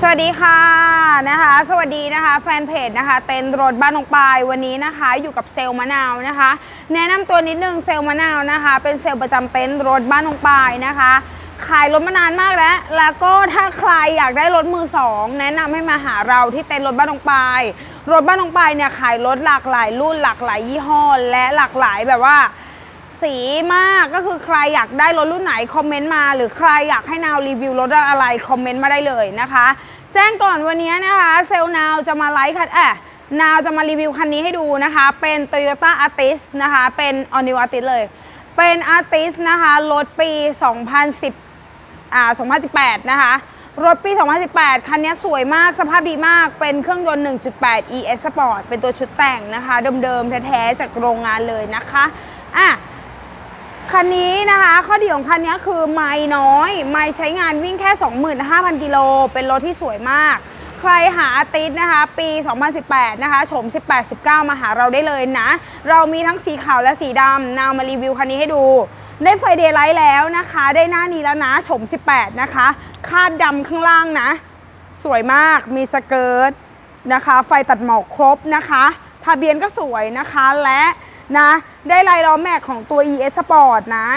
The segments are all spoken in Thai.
สวัสดีค่ะนะคะ สวัสดีนะคะ แฟนเพจนะคะ เต็นรถบ้านนองปายวันนี้นะคะอยู่กับเซลมะนาวนะคะ แนะนำตัวนิดนึงเซลมะนาวนะคะ เป็นเซลประจำเต็นรถบ้านนองปายนะคะ ขายรถมานานมากแล้ว แล้วก็ถ้าใครอยากได้รถมือสองแนะนำให้มาหาเราที่เต็นรถบ้านนองปายรถบ้านนองปายเนี่ยขายรถหลากหลายรุ่นหลากหลายยี่ห้อ และหลากหลายแบบว่า สีมากก็คือใครอยากได้รถรุ่นไหนคอมเมนต์มา หรือใครอยากให้นาวรีวิวรถอะไรคอมเมนต์มาได้เลยนะคะ แจ้งก่อนวันนี้นะคะเซลนาวจะมาไลฟ์คันเอะนาวจะมารีวิวคันนี้ให้ดูนะคะ เป็น Toyota Artis นะคะ เป็น All New Artis เลย เป็น Artis นะคะรถปี 2010อ่า2018 นะคะรถปี 2018 คันนี้สวยมาก สภาพดีมาก เป็นเครื่องยนต์ 1.8 ES Sport เป็นตัวชุดแต่งนะคะ เดิมๆ แท้ๆ จากโรงงานเลยนะคะ คันนี้นะคะ ข้อดีของคันนี้คือไม่น้อย ไม่ใช้งานวิ่งแค่ 25,000 กิโล เป็นรถที่สวยมาก ใครหาติสนะคะ ปี 2018 นะคะโฉม 18-19 มาหาเราได้เลยนะ เรามีทั้งสีขาวและสีดำนามารีวิวคันนี้ให้ดู ได้ไฟเดย์ไลท์แล้วนะคะ ได้หน้านี้แล้วนะโฉม 18 นะคะ คาดดำข้างล่างนะ สวยมาก มีสเกิร์ตนะคะ ไฟตัดหมอกครบนะคะ ทะเบียนก็สวยนะคะ และนะ ได้ลายล้อแม็กของตัว ES Sport นะ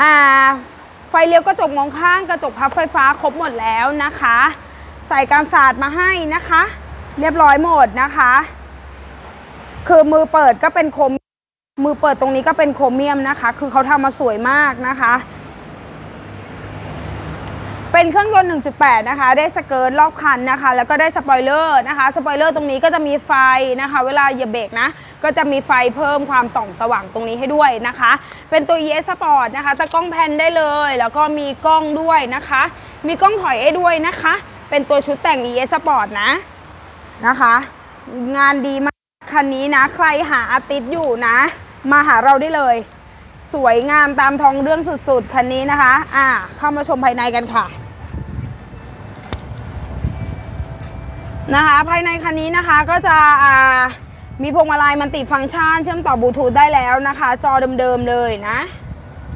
อ่า ไฟเลี้ยวกระจกมองข้างกระจกพับไฟฟ้าครบหมดแล้วนะคะ ใส่การสาดมาให้นะคะ เรียบร้อยหมดนะคะ คือมือเปิดก็เป็นโครเมียมมือเปิดตรงนี้ก็เป็นโครเมียมนะคะ คือเขาทำมาสวยมากนะคะ เป็นเครื่องยนต์ 1.8 นะคะ ได้สเกิร์ตรอบคันนะคะ แล้วก็ได้สปอยเลอร์นะคะ สปอยเลอร์ตรงนี้ก็จะมีไฟนะคะ เวลาเหยียบเบรกนะ ก็จะมีไฟเพิ่มความส่องสว่างตรงนี้ให้ด้วยนะคะ เป็นตัว ES Sport นะคะตะกล้องแพนได้เลย แล้วก็มีกล้องด้วยนะคะ มีกล้องถอยให้ด้วยนะคะ เป็นตัวชุดแต่ง ES Sport นะ นะคะ งานดีมาก คันนี้นะ ใครหาอาติสอยู่นะ มาหาเราได้เลยสวยงามตามท้องเรื่องสุดๆ คันนี้นะคะ อ่า เข้ามาชมภายในกันค่ะ นะคะ ภายในคันนี้นะคะก็จะมีพวงมาลัยมันติดฟังก์ชัน เชื่อมต่อบลูทูธได้แล้วนะคะ จอเดิมๆเลยนะ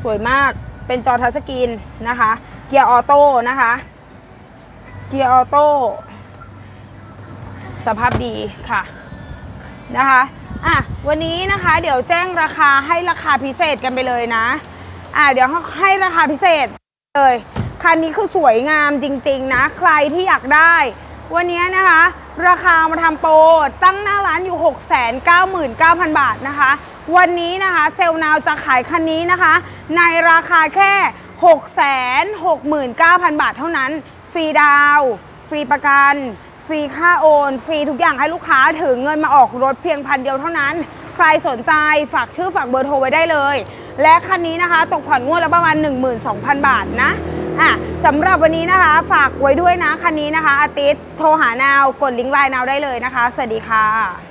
สวยมากเป็นจอทัชสกรีนนะคะ เกียร์ออโต้นะคะ เกียร์ออโต้สภาพดีค่ะนะคะอะวันนี้นะคะเดี๋ยวแจ้งราคาให้ราคาพิเศษกันไปเลยนะอะเดี๋ยวให้ราคาพิเศษเลยคันนี้คือสวยงามจริงๆนะ ใครที่อยากได้ วันนี้นะคะ ราคามาทำโปรตั้งหน้าร้านอยู่ 699,000 บาทนะคะ วันนี้นะคะเซลล์นาวจะขายคันนี้นะคะ ในราคาแค่ 669,000 บาทเท่านั้น ฟรีดาว ฟรีประกัน ฟรีค่าโอน ฟรีทุกอย่างให้ลูกค้าถึงเงินมาออกรถเพียงพันเดียวเท่านั้น ใครสนใจฝากชื่อฝากเบอร์โทรไว้ได้เลย และคันนี้นะคะ ตกผ่อนงวดละประมาณ 12,000 บาทนะ อะสำหรับวันนี้นะคะ ฝากไว้ด้วยนะคันนี้นะคะอาทิตย์โทรหานาวกดลิงก์ไลน์นาวได้เลยนะคะ สวัสดีค่ะ